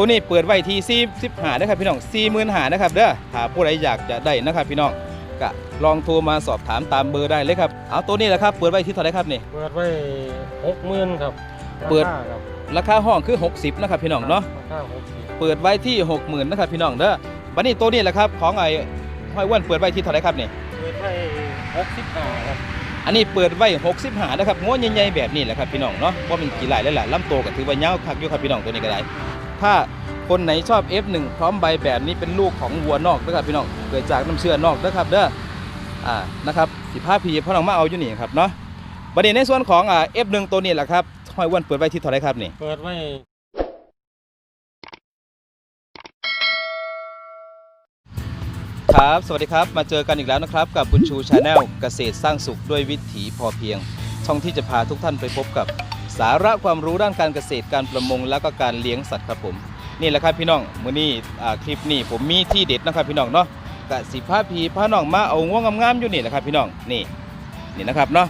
ตัวนี้เปิดไว้ที่สี่สิบหานะครับพี่น้องสี่หมื่นหานะครับเด้อถ้าผู้ใดอยากจะได้นะครับพี่น้องก็ลองโทรมาสอบถามตามเบอร์ได้เลยครับเอาตัวนี้แหละครับเปิดไว้ที่เท่าไหรครับนี่เปิดไว้หกหมื่นครับเปิดราคาครับราคาห้องคือ 60นะครับพี่น้องเนาะราคาหกสิบเปิดไว้ที่ 60,000นะครับพี่น้องเด้อวันนี้ตัวนี้แหละครับของไอ้ห้อยอ้วนเปิดไว้ที่เท่าไหรครับนี่เปิดไว้หกสิบห้าครับอันนี้เปิดไว้60หานะครับง้วใหญ่ๆแบบนี้แหละครับพี่น้องเนาะว่ามันกี่หลายแล้วล่ะลำโตวก็ถือว่ายาวคักอยู่ครับพี่น้องตัวนี้ก็ได้ ถ้าคนไหนชอบ F1 พร้อมใบแบบนี้เป็นลูกของวัวนอกนะครับพี่น้องเกิดจากน้ำเชื่อนอกนะครับเด้ออ่านะครับสิผ้าพีพ่อน้องมาเอาอยู่นี่ครับเนาะประเด็นในส่วนของอ่า F1 ตัวนี้แหละครับห้อยอ้วนเปิดไว้ที่เท่าไรครับนี่เปิดไว้ครับ สวัสดีครับ มาเจอกันอีกแล้วนะครับ กับบุญชูชาแนลเกษตรสร้างสุขด้วยวิถีพอเพียง ช่องที่จะพาทุกท่านไปพบกับ สาระความรู้ด้านการเกษตรการประมงและก็การเลี้ยงสัตว์ครับผมนี่แหละครับพี่น้องมื้อนี้อ่คลิปนี้ผมมีที่เด็ดนะครับพี่น้องเนาะกะสิพาพีพาน้องมาเอาง่วงงามๆอยู่นี่แหละครับพี่น้องนี่นี่นะครับเนาะ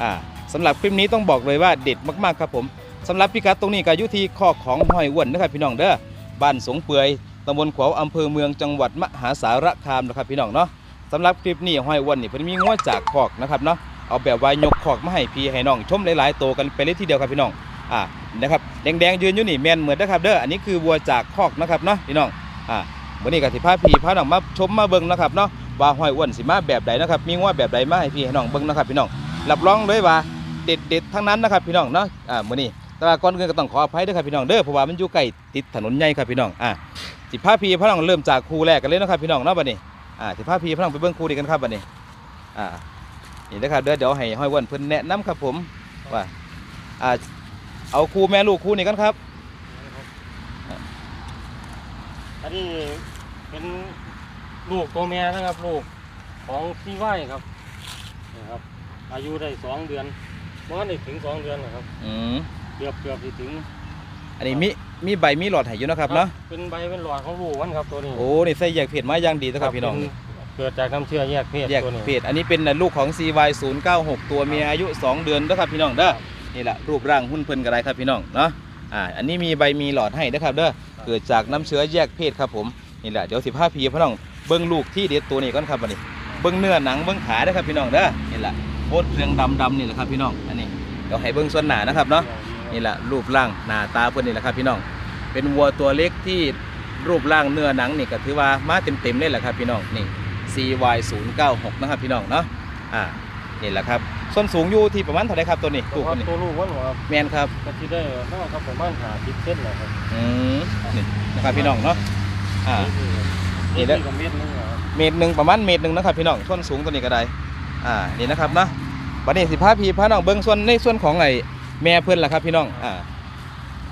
อ่าสำหรับคลิปนี้ต้องบอกเลยว่าเด็ดมากๆครับผมสำหรับพิกัดตรงนี้ก็อยู่ที่คอของห้อยอ้วนนะครับพี่น้องเด้อบ้านสงเปื่อยตำบลขวาวอำเภอเมืองจังหวัดมหาสารคามนะครับพี่น้องเนาะสำหรับคลิปนี้ห้อยอ้วันนี่เพิ่นมีงัวจากคอกนะครับเนาะ เอาแบบว่ายกคอกมาให้พี่ให้น้องชมหลายๆตัวกันไปเลยทีเดียวครับพี่น้องอ่านะครับแดงๆยืนอยู่นี่แมนเหมือนนะครับเด้ออันนี้คือวัวจากคอกนะครับเนาะพี่น้องอ่าวันนี้ก็สิพาพี่พาน้องมาชมมาเบิ่งนะครับเนาะว่าห้อยอ้วนสิมาแบบใดนะครับมีงัวแบบใดมาให้พี่ให้น้องเบิ่งนะครับพี่น้องรับรองเลยว่าเด็ดๆทั้งนั้นนะครับพี่น้องเนาะอ่ามื้อนี้แต่ว่าก่อนอื่นก็ต้องขออภัยด้วยครับพี่น้องเด้อเพราะว่ามันอยู่ใกล้ติดถนนใหญ่ครับพี่น้องอ่าสิพาพีพระน้องเริ่มจากคู่แรกกันเลยนะครับพี่น้องเนาะบัดนี้อ่าสิพาพีพระน้องไปเบิ่งคู่ดีกันครับบัดนี้อ่า นี่นะครับเดี๋ยวเดี๋ยวให้ห้อยอ้วันเพิ่นแนะนำครับผมว่าอ่าเอาคู่แม่ลูกคู่นี้กันครับอันนี้เป็นลูกตัวเมียนะครับลูกของซีไว้ครับนี่ครับ อายุได้สองเดือนเมื่อได้ถึงสองเดือนนะครับอืมเกือบเกือบสิถึง อันนี้มีมีใบมีหลอดให้อยู่เนาะครับเนาะเป็นใบเป็นหลอดของลูกมันครับตัวนี้โอ้นี่ใส่แยกเพศมาอย่างดีนะครับพี่น้อง เป็นเกิดจากน้ำเชื่อแยกเพศแยกตัวนี้เพศอันนี้เป็นลูกของ CY 0 9 6 ตัวเมียอายุ 2 เดือนนะครับพี่น้องเด้อนี่แหละรูปร่างหุ่นเพิ่นกระไรครับพี่น้องเนาะอ่าอันนี้มีใบมีหลอดให้นะครับเด้อเกิดจากน้ำเชื้อแยกเพศครับผมนี่แหละเดี๋ยวสิพาพีพระน้องเบิ้งลูกที่เด็ดตัวนี้ก่อนครับบัดนี้เบิ้งเนื้อหนังเบิ้งขาเด้อครับพี่น้องเด้อนี่แหละโคตรเครื่องดำดำๆนี่แหละครับพี่น้องอันนี้เดี๋ยวให้เบิ้งส่วนหนานะครับเนาะนี่แหละรูปร่างหน้าตาเพิ่นนี่แหละครับพี่น้อง เป็นวัวตัวเล็กที่รูปร่างเนื้อหนังนี่ก็ถือว่ามาเต็มๆเลยแหละครับพี่น้องนี่ CY 0 9 6 นะครับพี่น้องเนาะอ่านี่แหละครับส่วนสูงอยู่ที่ประมาณเท่าไหรครับตัวนี้ตัลูวกคนนี้ตัวลูกมันครับแมนครับก็ที่ได้ก็ครับประมาณหาสิบเส้นนะครับอืมนี่นะครับพี่น้องเนาะอ่า นี่นี่เด้อกับเม็ดนึงนะครับเมตรหนึ่งประมาณเมตรหนึ่งนะครับพี่น้องส่วนสูงตัวนี้ก็ได้ อ่า นี่นะครับเนาะวันนี้สิพาพี่พาน้องเบิ้งส่วนในส่วนของไอ้แม่เพื่อนล่ะครับพี่น้อง อ่า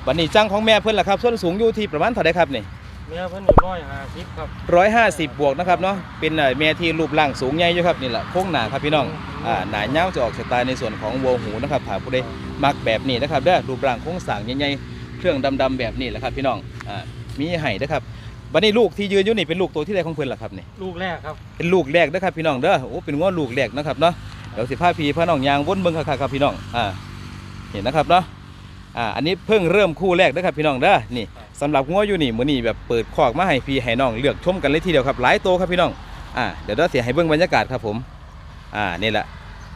วันนี้จังของแม่เพื่อนล่ะครับส่วนสูงอยู่ที่ประมาณเท่าไหรครับนี่ เมียเพิ่นหนึ่งร้อยห้าสิบครับร้อยห้าสิบบวกนะครับเนาะเป็นเอ่อแม่ที่รูปร่างสูงใหญ่อยู่ครับนี่แหละโค้งหนาครับพี่น้องอ่าหนาเย้าวจะออกสไตล์ในส่วนของวัวหูนะครับถ้าผู้ใดมักแบบนี้นะครับเด้อรูปร่างโค้งสร้างใหญ่ๆเครื่องดำๆแบบนี้แหละครับพี่น้องอ่ามีให้นะครับบัดนี้ลูกที่ยืนอยู่นี่เป็นลูกตัวที่ใดของเพิ่นล่ะครับนี่ ลูกแรกครับเป็นลูกแรกนะครับพี่น้องเด้อโอ้เป็นง้อลูกแรกนะครับเนาะเดี๋ยวสิพาพี่พาน้องยางวนเบิ่งคักๆครับพี่น้องอ่าเห็นนะครับเนาะอ่าอันนี้เพิ่งเริ่มคู่แรกนะครับพี่น้องเด้อนี่ สำหรับง้ออยู่นี่มื้อนี้แบบเปิดคอกมาให้พี่ให้น้องเลือกชมกันเลยทีเดียวครับหลายโตวครับพี่น้องอ่าเดี๋ยวเราเสียให้เบิ่งบรรยากาศครับผมอ่านี่แหละ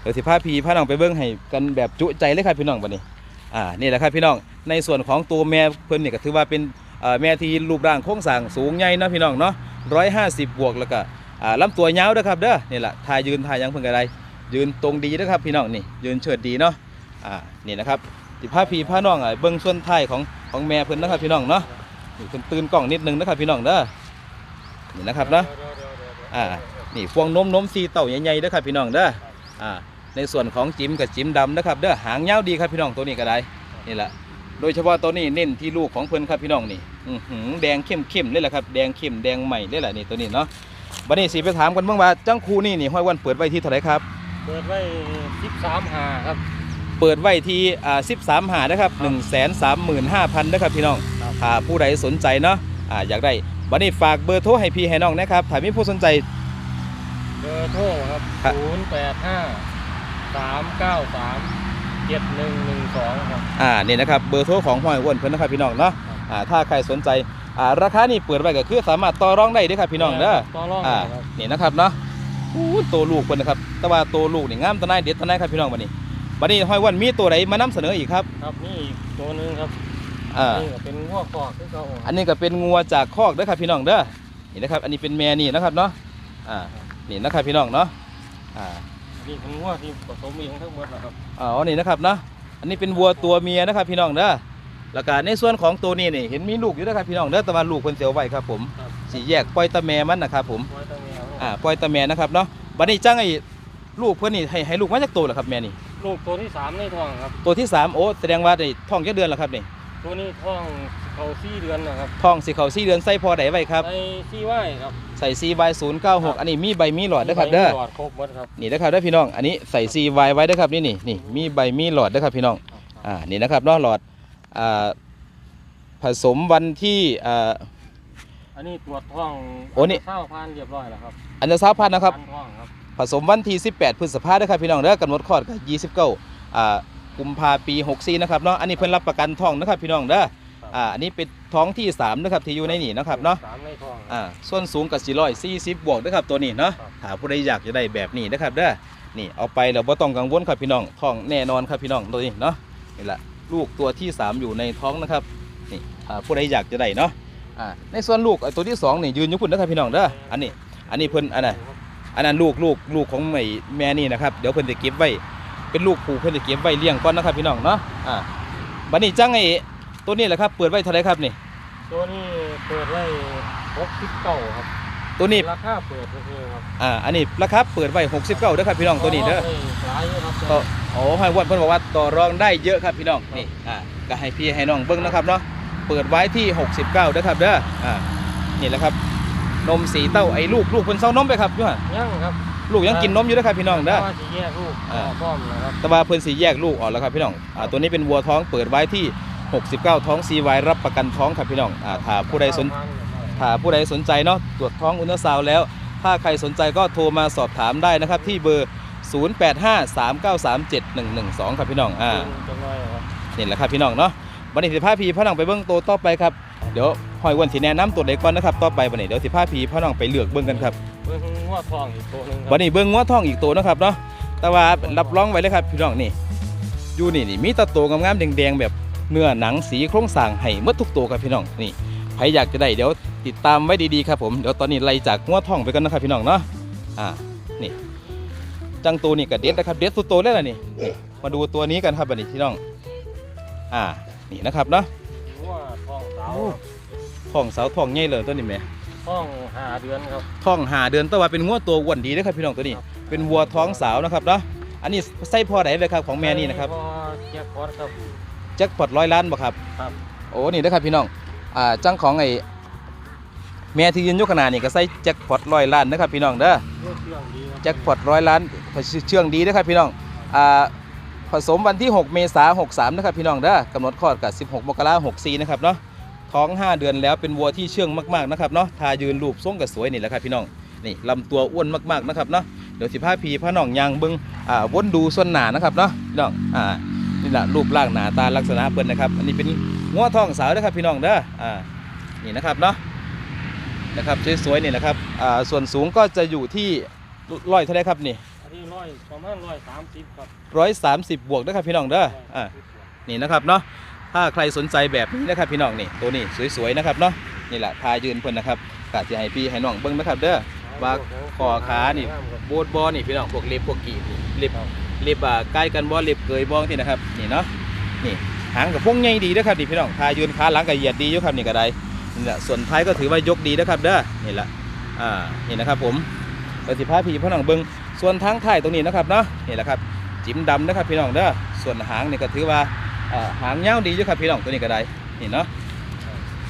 เดี๋ยวสิพาพี่พาน้องไปเบิ่งให้กันแบบจุใจเลยครับพี่น้องบัดนี้อ่านี่แหละครับพี่น้องในส่วนของตัวแม่เพิ่นนี่ก็ถือว่าเป็นแม่ที่รูปร่างโครงสร้างสูงใหญ่นะพี่น้องเนาะ150บบวกแล้วก็อ่าลำตัวยาวเด้อครับเด้อนี่แหละทายยืนทายยังเพิ่งอะไรยืนตรงดีเด้อครับพี่น้องนี่ยืนเฉิดดีเนาะอ่านี่นะครับสิพาพี่พาน้องอะเบิ้งส่วนท้ายของ ของแม่เพิ่นนะครับพี่น้องเนาะนี่เพิ่นตื่นกล้องนิดนึงนะครับพี่น้องเด้อนี่นะครับเนาะอ่านี่พวงนมนมสีเต่าใหญ่ๆเด้อครับพี่น้องเด้ออ่าในส่วนของจิ้มกับจิ้มดำนะครับเด้อหางยาวดีครับพี่น้องตัวนี้ก็ได้นี่แหละโดยเฉพาะตัวนี้เน้นที่ลูกของเพิ่นครับพี่น้องนี่อือหือแดงเข้มๆเลยแหละครับแดงเข้มแดงใหม่เลยแหละนี่ตัวนี้เนาะวันนี้สิไปถามกันเบ้างว่าจังคูนี่นี่ห้อยวันเปิดไว้ที่เท่าไหรครับ เปิดไว้สิบสามหาครับ เปิดไว้ที่อ่าสิบสามหานะครับหนึ่งแสนสามหมื่นห้าพันนะครับพี่น้องครับ ถ้าผู้ใดสนใจเนาะอ่าอยากได้วันนี้ฝากเบอร์โทรให้พี่ให้น้องนะครับถ้ามีผู้สนใจ เบอร์โทรครับครับ ศูนย์แปดห้าสามเก้าสามเจ็ดหนึ่งหนึ่งสองครับ อ่านี่นะครับเบอร์โทรของห้อยอ้วนเพิ่นนะครับพี่น้องเนาะอ่าถ้าใครสนใจอ่าราคานี่เปิดไว้ก็คือสามารถต่อรองได้เด้อครับพี่น้องเด้อ ต่อรองอ่าครับ นี่นะครับเนาะอู้ตัวลูกเพิ่นนะครับ แต่ว่าตัวลูกนี่งามตะนายเด็ดตะนายครับพี่น้องบัดนี้ บัดนี้ห้อยวันมีตัวใดมานำเสนออีกครับครับนี่อีกตัวหนึงครับอ่า นี่ก็เป็นงัวคอกที่เขาอันนี้ก็เป็นงัวจากคอกเด้อครับพี่น้องเด้อนี่นะครับ อันนี้เป็นแม่นี่นะครับเนาะอ่านี่นะครับพี่น้องเนาะอ่านี่เป็นงัวที่ผสมเองทั้งหมดนะครับอ๋อนี่นะครับเนาะอันนี้เป็นวัวตัวเมียนะครับพี่น้องเด้อแล้วก็ในส่วนของตัวนี้นี่เห็นมีลูกอยู่นะครับพี่น้องเด้อแต่ว่าลูกเพิ่นเสียวไว้ครับผมครับสีแยกปล่อยตะแม่มันนะครับผมไว้ตั้งแนวอ่าปล่อยตะแม่นะครับเนาะบัดนี้จังไอ้ลูกเพิ่นนี่ให้ให้ลูกมาจากตัวเหรอครับแม่นี่ ลูกตัวที่สามในท้องครับ ตัวที่สามโอ้แสดงว่าได้ท้องกี่เดือนแล้วครับนี่ตัวนี้ท้องเขาสี่เดือนนะครับท้องสิเขาสี่เดือนใส่พอได้ไว้ครับในซี่ไว้ครับใส่ CY 096อันนี้มีใบมีหลอดเด้อครับเด้อหลอดครบหมดครับนี่นะครับเด้อพี่น้องอันนี้ใส่ CY ไว้เด้อครับนี่นี่นี่มีใบมีหลอดเด้อครับพี่น้องอ่านี่นะครับเนาะหลอดอ่าผสมวันที่อ่าอันนี้ตรวจท้องโอ้นี่เศร้าพานเรียบร้อยแล้วครับอันเดอร์ซาวพันนะครับพันท้องครับ ผสมวันที่ 18 พฤษภาคมเด้อครับพี่น้องเด้อกำหนดคลอดก็29อ่ากุมภาปี64นะครับเนาะอันนี้เพิ่นรับประกันท้องนะครับพี่น้องเด้ออ่าอันนี้เป็นท้องที่3นะครับที่อยู่ในนี่นะครับเนาะสามในท้องอ่าส่วนสูงกับ440 บวกเด้อครับตัวนี้เนาะครับถ้าผู้ใดอยากจะได้แบบนี้นะครับเด้อนี่เอาไปแล้วบ่ต้องกังวลครับพี่น้องท้องแน่นอนครับพี่น้องตัวนี้เนาะนี่แหละลูกตัวที่ 3 อยู่ในท้องนะครับนี่อ่าผู้ใดอยากจะได้เนาะอ่าในส่วนลูกไอ้ตัวที่สองนี่ยืนอยู่พุ่นนะครับพี่น้องเด้ออันนี้อันนี้เพิ่นอันไหน อันนั้นลูกลูกลูกของไอ้แม่นี่นะครับเดี๋ยวเพิ่นจะเก็บไว้เป็นลูกผูกเพิ่นจะเก็บไว้เลี้ยงก่อนนะครับพี่น้องเนาะอ่าบัดนี้จังไอ้ตัวนี้แหละครับเปิดไว้เท่าไหรครับนี่ ตัวนี้เปิดไว้หกสิบเก้าครับตัวนี้ราคาเปิดก็คือครับอ่าอันนี้ราคาเปิดไว้69เด้อครับพี่น้องตัวนี้เด้อได้หลายอยู่ครับก็โอ้ให้วันเพิ่นบอกว่าต่อรองได้เยอะครับพี่น้องนี่อ่าก็ให้พี่ให้น้องเบิ่งนะครับเนาะเปิดไว้ที่ 69เด้อครับเด้ออ่านี่แหละครับ นมสีเต้าไอ้ลูกลูกเพิ่นเซานมไปครับอยู่หั่นยังครับ ลูกยังกินนมอยู่เด้อครับพี่น้องเด้อว่าสิแยกลูกอ่า พร้อมนะครับแต่ว่าเพิ่นสีแยกลูกออกแล้วครับพี่น้องอ่าตัวนี้เป็นวัวท้องเปิดไว้ที่ 69 ท้อง CY รับประกันท้องครับพี่น้องอ่าถ้าผู้ใดสน ถ้าผู้ใดสนใจเนาะตรวจท้องอุลตราซาวด์แล้ว ถ้าใครสนใจก็โทรมาสอบถามได้นะครับ ที่เบอร์ 0853937112 ครับพี่น้องอ่า จังน้อยครับ นี่แหละครับพี่น้องเนาะวันนี้สิพาพีพ่อน้องไปเบิ้งตัวต่อไปครับ เดี๋ยว หอยอ้วันสิแนะนำตัวเด็กก่อนนะครับต่อไปวันนี้เดี๋ยวสิพาพีพ่อน้องไปเลือกเบิ้งกันครับเบิ่งงัวทองอีกตัวหนึงครับวันนี้เบิ้งงัวทองอีกตัวนะครับเนาะแต่ว่ารับรองไว้เลยครับพี่น้องนี่อยู่นี่นี่มีแตะโตวงามๆแดงๆแบบเนื้อหนังสีโครงสร้างให้หมดทุกตัวครับพี่น้องนี่ใครอยากจะได้เดี๋ยวติดตามไว้ดีๆครับผมเดี๋ยวตอนนี้ไล่จากงัวทองไปกันนะครับพี่น้องเนาะอ่านี่จังตัวนี่ก็เด็ดนะครับเด็ดสุดโตวเลยล่ะนี่นี่มาดูตัวนี้กันครับบัดนี้พี่น้อง อ่านี่นะครับเนาะงัว ทองสาวโอ้ท้องสาวท้องใหญ่เลยตัวนี้แหม่ทองห้าเดือนครับท้องหาเดือนแต่ว่าเป็นงัวตัวอ้วนดีนะครับพี่น้องตัวนี้ เป็นวัวท้องสาวนะครับเนาะอันนี้ไส้พอไหนเลยครับของแม่นี่นะครับพอแยกคอร์สครับแจ็คพอตร้อยล้านบ่ครับครับโอ้นี่นะครับพี่น้องอ่าจังของไอ้แม่ที่ยืนอยกขนาดนี่ก็ใส่แจ็คพอตร้อยล้านนะครับพี่น้องเด้อเรื่องเครื่องดีครับแจ็คพอตร้อยล้านเชื่องดีนะครับพี่น้องอ่าผสมวันที่ 6 เมษายน63 นะครับพี่น้องเด้อกำหนดคลอดกับ 16 มกราคม64 นะครับเนาะ ท้อง 5 เดือนแล้วเป็นวัวที่เชื่องมากๆนะครับเนาะทายืนรูปทรงกับสวยนี่แหละครับพี่น้องนี่ลำตัวอ้วนมากๆนะครับเนาะเดี๋ยวสิพาพีพาน้องยางเบิ้งอ่าวนดูส่วนหนานะครับเนาะพี่น้องอ่านี่แหละรูปร่างหน้าตาลักษณะเปิ้นนะครับ อันนี้เป็นงัวท้องสาวนะครับพี่น้องเด้ออ่านี่นะครับเนาะนะครับสวยๆนี่แหละครับอ่าส่วนสูงก็จะอยู่ที่ร้อยเท่าไหรครับนี่อันนี้ร้อยประมาณร้อยสามสิบครับร้อยสามสิบบวกนะครับพี่น้องเด้ออ่านี่นะครับเนาะ ถ้าใครสนใจแบบนี้นะครับพี่น้องนี่ตัวนี้สวยๆนะครับเนาะนี่แหละทายืนเพิ่นนะครับกะจะให้พี่ให้น้องเบิ่งนะครับเด้อว่าคอขานี่โบดบอนี่พี่น้องพวกเล็บพวกกีบเล็บเล็บอ่าใกล้กันบ่เล็บเกยบองที่นะครับนี่เนาะนี่หางกับพวงใหญ่ดีนะครับนี่พี่น้องทายืนขาหลังก็เหยียดดีอยู่ครับนี่ก็ได้นี่แหละส่วนท้ายก็ถือว่ายกดีนะครับเด้อนี่แหละอ่านี่นะครับผมเดี๋ยวสิพาพี่พี่น้องเบิ่งส่วนทางท้ายตรงนี้นะครับเนาะนี่แหละครับจิ้มดำนะครับพี่น้องเด้อส่วนหางนี่ก็ถือว่า อ่าหางยาวดีอยู่ครับพี่น้องตัวนี้ก็ได้นี่เนาะ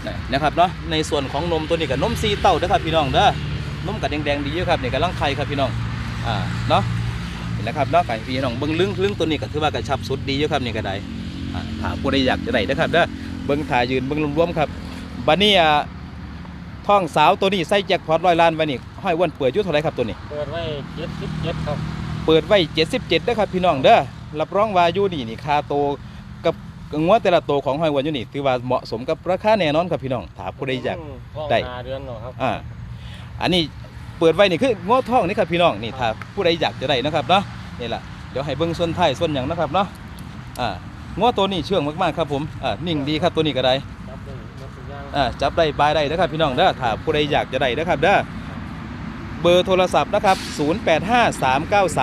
นี่นะครับเนาะในส่วนของนมตัวนี้ก็นมซีเต้าเด้อครับพี่น้องเด้อนมกัดแดงๆดีอยู่ครับนี่กำลังไข่ครับพี่น้องอ่าเนาะนี่นะครับเนาะไก่พี่น้องเบิ้งลึงลึงตัวนี้ก็ถือว่ากระชับสุดดีอยู่ครับนี่ก็ได้อ่าถ้าผู้ใดอยากจะได้นะครับเด้อเบิ้งถ่ายยืนเบิ้งรวมๆครับบัดนี้อ่าท้องสาวตัวนี้ใส่แจ็คพอตร้อยล้านไว้นี่ห้อยอ้วนเปิดอยู่เท่าไหรครับตัวนี้ เปิดไว้เจ็ดสิบเจ็ดครับ เปิดไว้77เด้อครับพี่น้องเด้อรับรองว่าอยู่นี่นี่ค่าโตกับ งัวแต่ละตัวของหอยวันอยู่นี่ถือว่าเหมาะสมกับราคาแน่นอนครับพี่น้องถ้าผู้ใดอยากท้องได้ หาเดือนเนาะครับอ่าอันนี้เปิดไว้นี่คือง้อทองนี่ครับพี่น้องนี่ถ้าผู้ใดอยากจะได้นะครับเนาะนี่แหละเดี๋ยวให้เบิ้งส่วนท้ายส่วนหยังนะครับเนาะอ่าง้อตัวนี้เชื่องมากๆครับผมอ่านิ่งดีครับตัวนี้ก็ได้จับได้หมดทุกอย่างอ่าจับได้บายได้นะครับพี่น้องเด้อถ้าผู้ใดอยากจะได้นะครับเด้อเบอร์โทรศัพท์นะครับ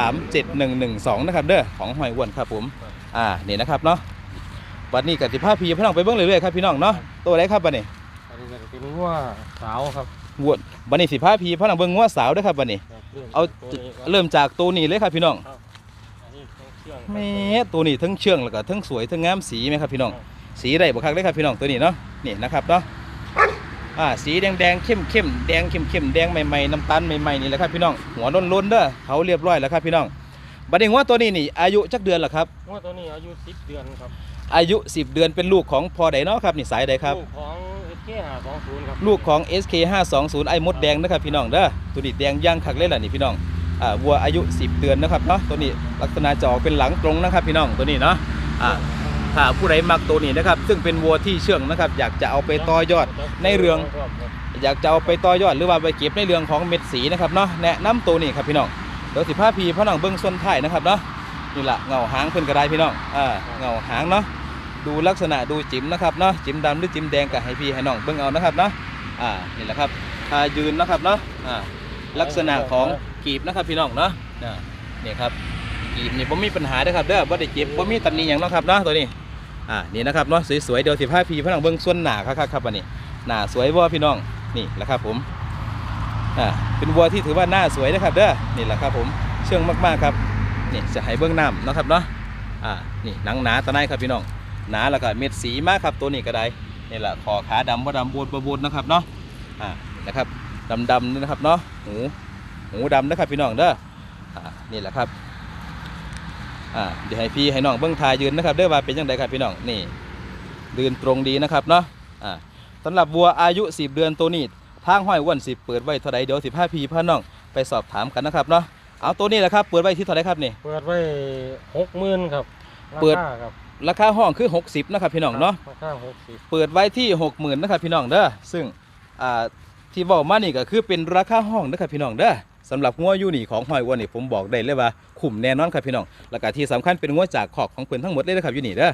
0853937112 นะครับเด้อของหอยอ้วนครับผมอ่านี่นะครับเนาะ วันนี้กับสิภาพีพี่น้องไปเบิ้งเรื่อยๆครับพี่น้องเนาะตัวไหนครับวันนี้อันนี้ก็จะเป็นงัวสาวครับวัววันนี้สิภาพีพี่น้องเบิ้งง้อสาวเด้อครับวันนี้ครับริ่มเอาตัวนี้ครับเริ่มจากตัวนี้เลยครับพี่น้องอันนี้ต้องเชื่องครับแม่ตัวนี้ทั้งเชื่องแล้วก็ทั้งสวยทั้งงามสีไหมครับพี่น้อง สีได้บ่คักเลยครับพี่น้องตัวนี้เนาะนี่นะครับเนาะอ่าสีแดงแดงเข้มเข้มๆแดงเข้มเข้มๆแดงใหม่ๆน้ำตาลใหม่ๆนี่แหละครับพี่น้องหัวล้นล้นๆเด้อเขาเรียบร้อยแล้วครับพี่น้องบัดนี้ว่าตัวนี้นี่อายุจักเดือนละครับงัวตัวนี้อายุ10เดือนครับ อายุ 10 เดือนเป็นลูกของพ่อใดเนาะครับนี่สายใดครับ ลูกของ SK 520ครับลูกของ SK 520ไอ้มดแดงนะครับพี่น้องเด้อตัวนี้แดงย่างคักเลยล่ะนี่พี่น้องอ่าวัวอายุ 10 เดือนนะครับเนาะตัวนี้ลักษณะจะออกเป็นหลังตรงนะครับพี่น้องตัวนี้เนาะอ่าถ้าผู้ใดมักตัวนี้นะครับ ซึ่งเป็นวัวที่เชื่องนะครับ อยากจะเอาไปต่อยอดในเรื่อง อยากจะเอาไปต่อยอดหรือว่าไปเก็บในเรื่องของเม็ดสีนะครับเนาะแนะนำตัวนี้ครับพี่น้องเดี๋ยวสิพาพีพ่อน้องเบิ้งส่วนท้ายนะครับเนาะนี่ละเงาหางเพิ่นก็ได้พี่น้องอ่าเงาหางเนาะ ดูลักษณะดูจิ๋มนะครับเนาะจิ๋มดำหรือจิ๋มแดงก็ให้พี่ให้น้องเบิ้งเอานะครับเนาะอ่านี่แหละครับท่ายืนนะครับเนาะอ่าลักษณะของกีบนะครับพี่น้องเนาะนี่ครับกีบนี่ผมมีปัญหาด้อครับเด้อบ่ได้เจ็บบ่มีตำหนิหยังนะครับเนาะตัวนี้อ่านี่นะครับเนาะสวยๆเดี๋ยวสิพาพี่พนังเบิ้งส่วนหนาครับครับอันนี้หนาสวยวัวพี่น้องนี่แหละครับผมอ่าเป็นวัวที่ถือว่าหน้าสวยนะครับเด้อนี่แหละครับผมเชื่องมากๆครับนี่จะให้เบิ้งน้ำนะครับเนาะอ่านี่หนังหนาตะไนครับพี่น้อง หนาแล้วก็เม็ดสีมากครับตัวนี้ก็ได้นี่แหละคอขาดำว่าดำบวดบวดนะครับเนาะอ่านะครับดำๆนี่นะครับเนาะหูหูดำนะครับพี่น้องเด้ออ่านี่แหละครับอ่าเดี๋ยวให้พี่ให้น้องเบิ้งทายยืนนะครับเด้อว่าเป็นยังไงครับพี่น้องนี่ยืนตรงดีนะครับเนาะอ่าสำหรับวัวอายุ 10 เดือนตัวนี้ทางห้อยอ้วันสิเปิดไว้เท่าไรเดี๋ยวสิพาพี่พาน้องไปสอบถามกันนะครับเนาะเอาตัวนี้แหละครับเปิดไว้ที่เท่าไรครับนี่เปิดไว้60,000ครับเปิดราคาครับ ราคาห้องคือ 60นะครับพี่น้องเนาะราคา60เปิดไว้ที่ 60,000นะครับพี่น้องเด้อซึ่งอ่าที่บอกมานี่ก็คือเป็นราคาห้องนะครับพี่น้องเด้อสำหรับงัวยูนี่ของห้อยอ้วันนี่ผมบอกได้เลยว่าคุ้มแน่นอนครับพี่น้องแล้วก็ที่สำคัญเป็นงัวจากขอกของเพิ่นทั้งหมดเลยนะครับยูนี่เด้อ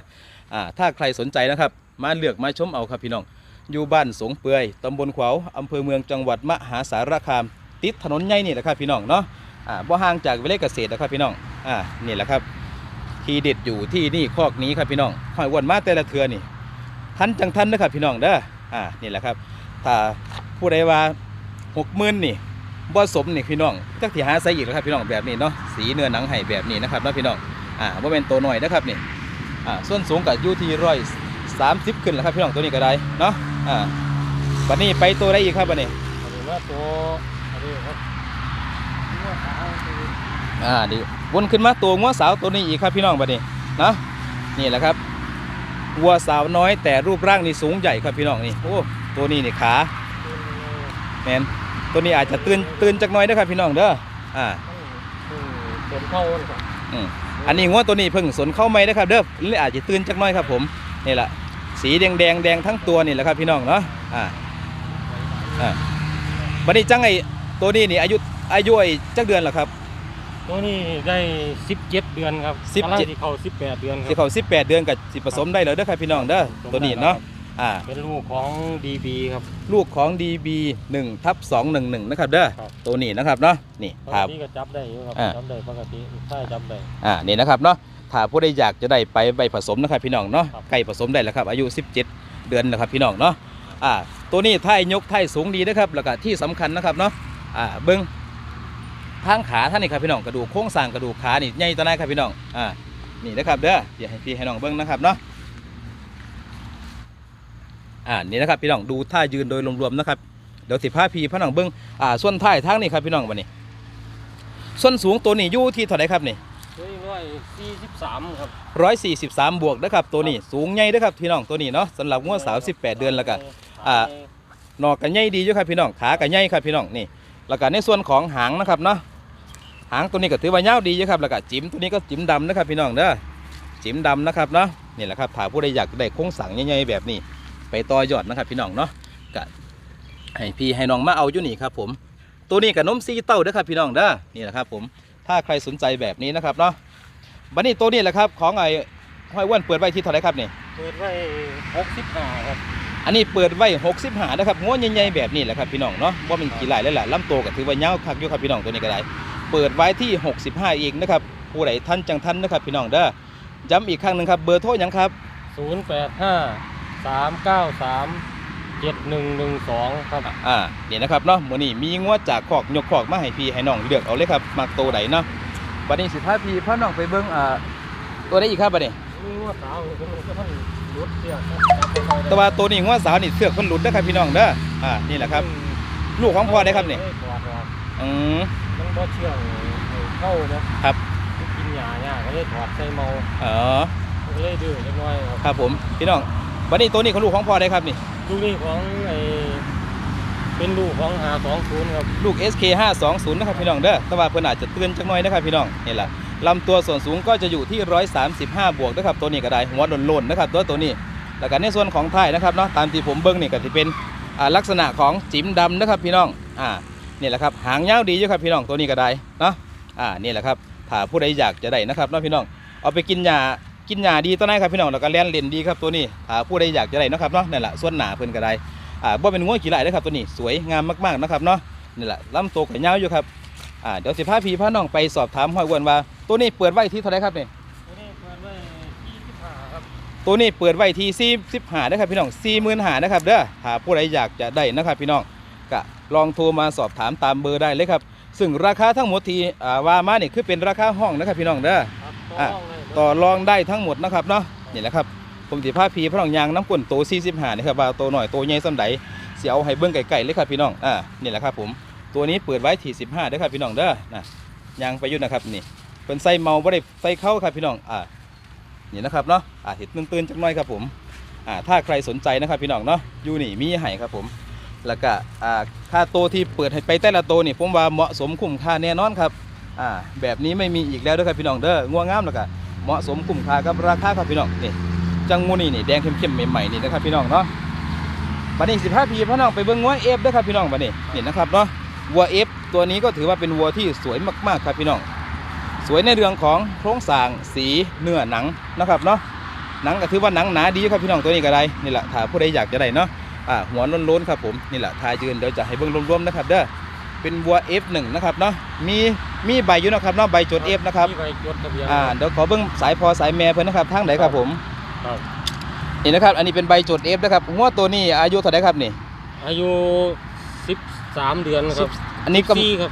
อ่าถ้าใครสนใจนะครับมาเลือกมาชมเอาครับพี่น้อง อยู่บ้านสงเปื่อยตำบลขวาวอำเภอเมืองจังหวัดมหาสารคาม ติดถนนใหญ่นี่แหละครับพี่น้องเนาะอ่าบ่ห่างจากวิเลยเกษตรนะครับพี่น้องอ่านี่แหละครับ ทีเด็ดอยู่ที่นี่คอกนี้ครับพี่น้องหอยอ้วนมาแต่ละเทือนี่ทันจังทันนะครับพี่น้องเด้ออ่านี่แหละครับถ้าผู้ใดว่าหกหมื่นนี่บ่สมนี่พี่น้องจักที่หาใส่อีกแล้วครับพี่น้องแบบนี้เนาะสีเนื้อหนังไห้แบบนี้นะครับเนาะพี่น้องอ่าบ่เป็นตัวหน่อยนะครับนี่อ่าส่วนสูงกับอยู่ที่ร้อยสามสิบขึ้นแล้วครับพี่น้องตัวนี้ก็ได้เนาะอ่าวันนี้ไปตัวได้อีกครับวันนี้อันนี้ว่าตัวอันนี้ครับงัวสาวตัวนี้อ่าดี วนขึ้นมาตัวงัวสาวตัวนี้อีกครับพี่น้องวันนี้เนาะนี่แหละครับวัวสาวน้อยแต่รูปร่างนี่สูงใหญ่ครับพี่น้องนี่โอ้ตัวนี้นี่ขาแมนตัวนี้อาจจะตื่นตื่นจักหน้อยเด้อครับพี่น้องเด้ออ่าเต็มเข้าเลยครับอืมอันนี้งัวตัวนี้เพิ่งสนเข้าไม่นะครับเด้อเลยอาจจะตื่นจักหน้อยครับผมนี่แหละสีแดงแดงแดงทั้งตัวนี่แหละครับพี่น้องเนาะอ่าอ่าบัดนี้จังไอ้ตัวนี้นี่อายุอายุไอ้จักเดือนเหรอครับ ตัวนี้ได้17เดือนครับ17 กำลังที่เข้า18เดือนคสิรับ เขา18 เดือนกับสิผสมได้แล้วเด้อครับพี่น้องเด้อตัวนี้เนาะอ่าเป็นลูกของ DB ครับ ลูกของ DB 1ทับ211นะครับเด้อครับ ตัวนี้นะครับเนาะนี่ปครักบติก็จับได้อยู่ครับอ่า จับได้ปกติใช่จับได้ อ่านี่นะครับเนาะถ้าผู้ใดอยากจะได้ไปใบผสมนะครับพี่น้องเนาะครับ ไก่ผสมได้แล้วครับอายุ 17 เดือนนะครับพี่น้องเนาะอ่าตัวนี้ท้ายยกท้ายสูงดีนะครับแล้วก็ที่สำคัญนะครับเนาะอ่าเบิ้ง ทางขาท่านนี่ครับพี่น้องกระดูกโค้งสร้างกระดูกขานี่ใหญ่ตะนายครับพี่น้องอ่านี่นะครับเด้อเดี๋ยวให้พี่ให้น้องเบิ้งนะครับเนาะอ่านี่นะครับพี่น้องดูท่ายืนโดยรวมๆนะครับเดี๋ยวสิพาพี่พน้องเบิ้งอ่าส่วนท้ายทางนี่ครับพี่น้องวันนี้ ส่วนสูงตัวนี้อยู่ที่เท่าไหร่ครับนี่ตัวนี้ร้อยสี่สิบสามครับร้อยสี่สิบสามบวกนะครับตัวนี้สูงใหญ่เด้อครับพี่น้องตัวนี้เนาะสำหรับงวดสาวสิบแปดเดือนแล้วก็อ่านอกกันใหญ่ดีอยู่ครับพี่น้องขากันใหญ่ครับพี่น้องนี่แล้วก็ในส่วนของหางนะครับเนาะ หางตัวนี้ก็ถือว่ายาวดีอยู่ครับแล้วก็จิ้มตัวนี้ก็จิ้มดำนะครับพี่น้องเด้อจิ๋มดำนะครับเนาะนี่แหละครับถ้าผู้ใดอยากได้โค้งสังใหญ่ๆแบบนี้ ไปต่อยอดนะครับ พี่น้องเนาะก็ให้พี่ให้น้องมาเอาอยู่นี่ครับผม ตัวนี้กับนมซีเต้าเด้อครับพี่น้องเด้อนี่แหละครับผมถ้าใครสนใจแบบนี้นะครับเนาะบัดนี้ตัวนี้แหละครับของไอ้ห้อยอ้วนเปิดไว้ที่เท่าไหรครับนี่เปิดไว้หกสิบห้าครับอันนี้เปิดไว้60หานะครับง้วใหญ่ๆแบบนี้แหละครับพี่น้องเนาะว่ามันกี่หลายแล้วล่ะลำโตวก็ถือว่ายาวคักอยู่ครับพี่น้องตัวนี้ก็ได้ เปิดไว้ที่ 65 อีกนะครับผู้ใดท่านจังท่านนะครับพี่น้องเด้อย้ำอีกครั้งหนึ่งครับเบอร์โทรหยังครับศูนย์แปดห้าสามเก้าสามเจ็ดหนึ่งหนึ่งสองครับ อ่านี่นะครับเนาะมื้อนี้มีงวดจากขอกยกขอกมาให้พี่ให้น้องเลือกเอาเลยครับมักโตวใดเนาะบัดนี้สิพาพี่พาน้องไปเบิ่งอ่าตัวใดอีกครับบัดนี้นี่ว่าสาวมันก็ท่านรุดเสียครับแต่ว่าตัวนี้งวดสาวนี่เสือกเพิ่นหลุดนะครับพี่น้องเด้ออ่านี่แหละครับ ลูกของพ่อได้ครับนี่ถอดออกอืมมัน บ่เชื่องเข้าเนาะครับ กินยาเนี่ยก็เลยถอดใส่เมาอ๋อก็เลยดื้อเล็กน้อยครับครับผมพี่น้องบัดนี้ตัวนี้ของลูกของพ่อได้ครับนี่ ลูกนี่ของไอเป็นลูกของหาสองศูนย์ครับลูก SK 520นะครับพี่น้องเด้อแต่ว่าเพิ่นอาจจะเตือนจักหน่อยนะครับพี่น้องนี่แหละลำตัวส่วนสูงก็จะอยู่ที่ 135 บวกนะครับตัวนี้ก็ได้หัวโลนๆนะครับตัวตัวนี้ แล้วก็ในส่วนของท้ายนะครับเนาะตามที่ผมเบิ่งนี่ก็สิเป็นอ่าลักษณะของจิ๋มดำนะครับพี่น้องอ่า นี่แหละครับหางยาวดีอยู่ครับพี่น้องตัวนี้ก็ได้เนาะอ่านี่แหละครับถ้าผู้ใดอยากจะได้นะครับเนาะพี่น้องเอาไปกินหญ้ากินหญ้าดีตัวไหนครับพี่น้องแล้วก็เลี้ยงเล่นดีครับตัวนี้ถ้าผู้ใดอยากจะได้นะครับเนาะนั่นแหละส่วนหนาเพิ่นก็ได้อ่าบ่เป็นงัวขี้ไหลายนะครับตัวนี้สวยงามมากๆนะครับเนาะนี่แหละลำตัวก็ยาวอยู่ครับอ่าเดี๋ยวสิพาพี่พาน้องไปสอบถามห้อยอ้วนว่า ตัวนี้เปิดไว้ที่เท่าไหรครับนี่ตัวนี้เปิดไว้ยี่สิบห้าครับตัวนี้เปิดไว้ที่ซีสิบหานะครับพี่น้องสี่หมื่นหานะครับเด้อถ้าผู้ใดอยากจะได้นะครับพี่น้อง ก็ลองโทรมาสอบถามตามเบอร์ได้เลยครับ ซึ่งราคาทั้งหมดที่อ่าว่ามาเนี่ยคือเป็นราคาห้องนะครับพี่น้องเด้อ ครับอะ ต่อรองเลยต่อรองได้ทั้งหมดนะครับเนาะนี่แหละครับ ผมสิพาพีพระน้องยางน้ำก้นโตสี่สิบหานะครับว่าโตหน่อยโตใหญ่ส่ำใดเสียวให้เบิ้งไก่ๆเลยครับพี่น้องอ่านี่แหละครับผมตัวนี้เปิดไว้ที่สิบห้าเด้อครับพี่น้องเด้อนะยางไปอยุ่นะครับนี่เป็นใส่เมาบ่ได้ใส่เข้าครับพี่น้องอ่านี่นะครับเนาะอ่าเห็ดตื่นๆจักหน่อยครับผมอ่าถ้าใครสนใจนะครับพี่น้องเนาะอยู่นี่มีให้ครับผม แล้วก็ค่าโตวที่เปิดให้ไปแต่ละโตนี่ผมว่าเหมาะสมคุ้มค่าแน่นอนครับแบบนี้ไม่มีอีกแล้วด้อครับพี่น้องเด้อง่วงงามแล้วก็เหมาะสมคุ้มค่ากับราคาครับพี่น้องนี่จังมูนี่นี่แดงเข้มๆใหม่ๆนี่นะครับพี่น้องเนาะบัดนี้สิบห้าพีพี่น้องไปเบิ่งงัวเอฟด้อครับพี่น้องบัดนี้นี่นะครับเนาะวัวเอฟตัวนี้ก็ถือว่าเป็นวัวที่สวยมากๆครับพี่น้อง สวยในเรื่องของโครงสร้างสีเนื้อหนังนะครับเนาะหนังก็ถือว่าหนังหนาดีครับพี่น้องตัวนี้ก็ได้นี่แหละถ้าผู้ใดอยากจะได้เนาะ หัวโล้นๆครับผมนี่แหละทายยืนเดี๋ยวจะให้เบิ่งรวมๆนะครับเด้อเป็นวัว F1 นะครับเนาะมีมีใบอยู่นะครับเนาะใบจด F นะครับที่ใบจดทะเบียนอ่าเดี๋ยวขอเบิ่งสายพอสายแม่เพิ่นนะครับทางไหนครับผมครับนี่นะครับอันนี้เป็นใบจด F นะครับหัวตัวนี้อายุเท่าไหร่ครับนี่ อายุสิบสามเดือนครับอันนี้ก็สี่ครับ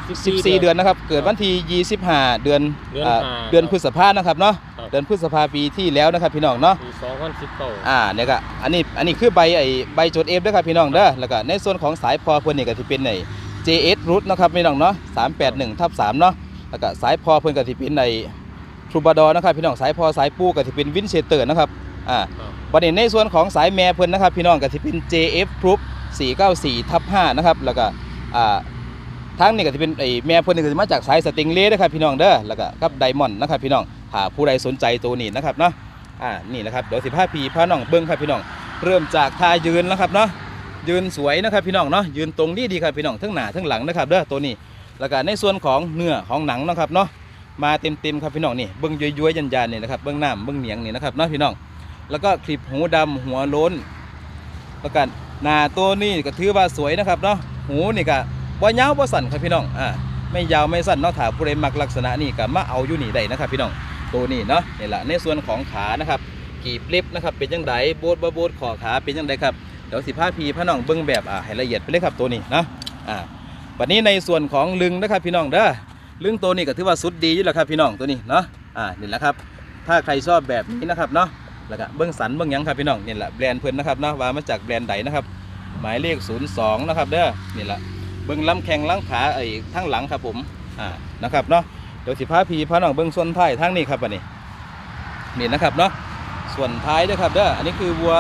14 เดือนนะครับ เกิดวันที่25 เดือนเดือนอ่าห้าเดือนพฤษภานะครับเนาะครับเดือนพฤษภาปีที่แล้วนะครับพี่น้องเนาะปีสองพันสิบเก้าอ่าเนี่ยก็อันนี้อันนี้คือใบไอ้ใบจดเอฟด้วยครับพี่น้องเด้อแล้วก็ในส่วนของสายพอเพิ่นนี่ก็สิเป็นไอ้ JS root นะครับพี่น้องเนาะ381ทับ3เนาะแล้วก็สายพอเพิ่นก็สิเป็นไอ้ทรูบาดอนะครับพี่น้องสายพอสายปูก็สิเป็นวินเชเตอร์นะครับอ่าประเด็นในส่วนของสายแม่เพิ่นนะครับพี่น้องก็สิเป็น JF group 494ทับ5นะครับแล้วก็อ่าทางนี้ก็จะเป็นไอ้แม่เพิ่นนี่ก็สิมาจากสายสติงเล่นะครับพี่น้องเด้อแล้วก็กับไดมอนด์นะครับพี่น้อง ถ้าผู้ใดสนใจตัวนี้นะครับเนาะอ่านี่แหละครับเดี๋ยวสิพาพีพาน้องเบิ้งครับพี่น้อง เริ่มจากท่ายืนนะครับเนาะยืนสวยนะครับพี่น้องเนาะยืนตรงดีดีครับพี่น้องทั้งหน้าทั้งหลังนะครับเด้อตัวนี้แล้วก็ในส่วนของเนื้อของหนังนะครับเนาะมาเต็มเต็มๆครับพี่น้องนี่เบิ้งย้อยๆยันๆนี่นะครับเบิ้งหน้าเบิ้งเหนียงนี่นะครับเนาะพี่น้อง แล้วก็คลิปหูดำหัวโล้น แล้วก็หน้าตัวนี้ก็ถือว่าสวยนะครับเนาะหูนี่ก็บ่ยาวบ่สั้นครับพี่น้องอ่าไม่ยาวไม่สั้นเนาะถ้าผู้ใดมักลักษณะนี้ก็มาเอาอยู่นี่ได้นะครับพี่น้อง ตัวนี้เนาะนี่แหละในส่วนของขานะครับกีบเล็บนะครับเป็นยังไงโบดบะโบดขอขาเป็นยังไงครับเดี๋ยวสิพาพีพระน้องเบิ้องแบบอ่าให้ละเอียดไปเลยครับตัวนี้นะอ่าวันนี้ในส่วนของลึงนะครับพี่น้องเด้อลึงตัวนี้ก็ถือว่าสุดดีอยู่แล้วครับพี่น้องตัวนี้เนาะอ่านี่แหละครับ ถ้าใครชอบแบบนี้นะครับเนาะแล้วก็เบิ้องสันเบิ้องยังครับพี่น้องนี่แหละแบรนด์เพิ่อนนะครับเนาะว่ามาจากแบรนด์ใดนะครับ หมายเลข 02 นะครับเด้อนี่แหละเบิ้องลำแข้งล้ำขาไอ้ทั้งหลังครับผมอ่านะครับเนาะ เดี๋ยวสิพาพีพระน้องเบิ้งส่วนท้ายทั้งนี้ครับอันนี้นี่นะครับเนาะส่วนท้ายด้วยครับเด้ออันนี้คือวัว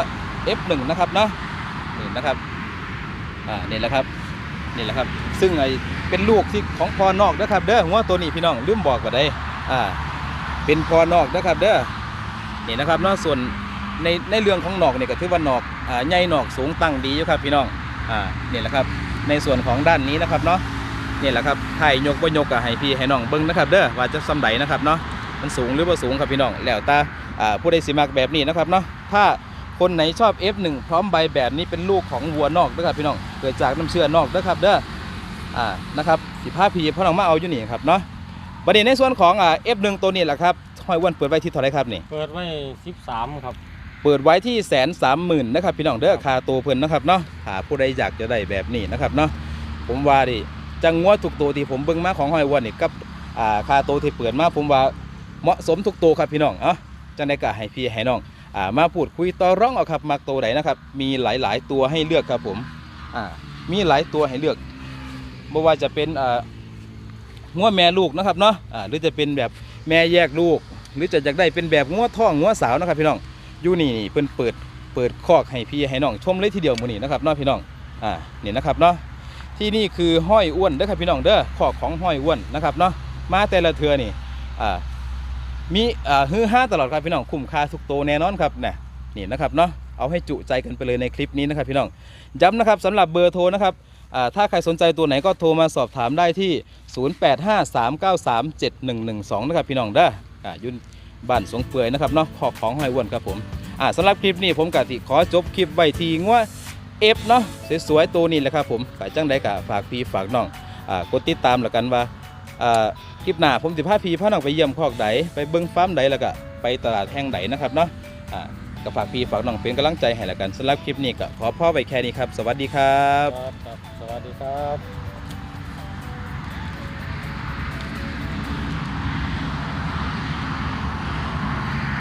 F1 นะครับเนาะนี่นะครับอ่านี่แหละครับนี่แหละครับ ซึ่งไอเป็นลูกที่ของพอนอกนะครับเด้อหัวตัวนี้พี่น้องลืมบอกก็ได้อ่าเป็นพอนอกนะครับเด้อนี่นะครับเนาะส่วนในในเรื่องของหนอกเนี่ยก็ถือว่าหนอกอ่าใหญ่หนอกสูงตั้งดีอยู่ครับพี่น้องอ่านี่แหละครับในส่วนของด้านนี้นะครับเนาะ นี่แหละครับถ่ายยกบ่ยกก็ให้พี่ให้น้องเบิ่งนะครับเด้อว่าจะซำใดนะครับเนาะมันสูงหรือบ่สูงครับพี่น้องแล้วแต่อ่าผู้ใดสิมักแบบนี้นะครับเนาะถ้าคนไหนชอบ F1 พร้อมใบแบบนี้เป็นลูกของวัวนอกเด้อครับพี่น้องเกิดจากน้ำเชื่อนอกเด้อครับเด้ออ่านะครับสิพาพี่พ่อน้องมาเอาอยู่นี่ครับเนาะประเด็นในส่วนของอ่า F1 ตัวนี้แหละครับห้อยอ้วนเปิดไว้ที่เท่าไหรครับนี่เปิดไว้สิบสามครับเปิดไว้ที่แสนสามหมื่นนะครับพี่น้องเด้อคาตัวเพิ่นนะครับเนาะหาผู้ใดอยากจะได้แบบนี้นะครับเนาะผมว่าดิ จังงัวทุกตัวที่ผมเบิ่งมาของห้อยวันนี่กับอ่าคาตัวที่เปิดมาผมว่าเหมาะสมทุกตัวครับพี่น้องเอ้าจังได้ก็ให้พี่ให้น้องอ่ามาพูดคุยต่อร้องเอาครับมักตัวไหนนะครับมีหลายๆตัวให้เลือกครับผมอ่ามีหลายตัวให้เลือกไม่ว่าจะเป็นอ่างัวแม่ลูกนะครับเนาะอ่าหรือจะเป็นแบบแม่แยกลูก หรือจะอยากได้เป็นแบบงัวท้องงัวสาวนะครับพี่น้องอยู่นี่นี่เพิ่นเปิดเปิดคอกให้พี่ให้น้องชมเลยทีเดียวมื้อนี้นะครับเนาะพี่น้องอ่านี่นะครับเนาะ ที่นี่คือห้อยอ้วนเด้อครับพี่น้องเด้อคอกของห้อยอ้วนนะครับเนาะมาแต่ละเทือนี่อ่ามีอ่าฮือฮาตลอดครับพี่น้องคุ้มค่าทุกโตแน่นอนครับเนี่นี่นะครับเนาะเอาให้จุใจกันไปเลยในคลิปนี้นะครับพี่น้องย้ำนะครับสำหรับเบอร์โทรนะครับถ้าใครสนใจตัวไหนก็โทรมาสอบถามได้ที่ 0853937112 นะครับพี่น้องเด้ออ่ายุ่นบ้านสงเปื่อยนะครับเนาะขอของหอยอ้วนครับผมอ่าสำหรับคลิปนี้ผมกะติขอจบคลิปไว้ทีงัว เอฟเนาะสวยๆตัวนี้แหละครับผมกจังได้กะฝากพี่ฝากน้องอ่ากดติดตามแล้วกันว่าอ่าคลิปหน้าผมสิพาพี่พาน้องไปเยี่ยมคอกใดไปเบิ้งฟาร์มใดแล้วก็ไปตลาดแห่งใดนะครับเนาะอ่าก็ฝากพี่ฝากน้องเป็นกำลังใจให้แล้วกันสำหรับคลิปนี้ก็ขอพ่อไปแค่นี้ครับ สวัสดีครับ ครับครับสวัสดีครับ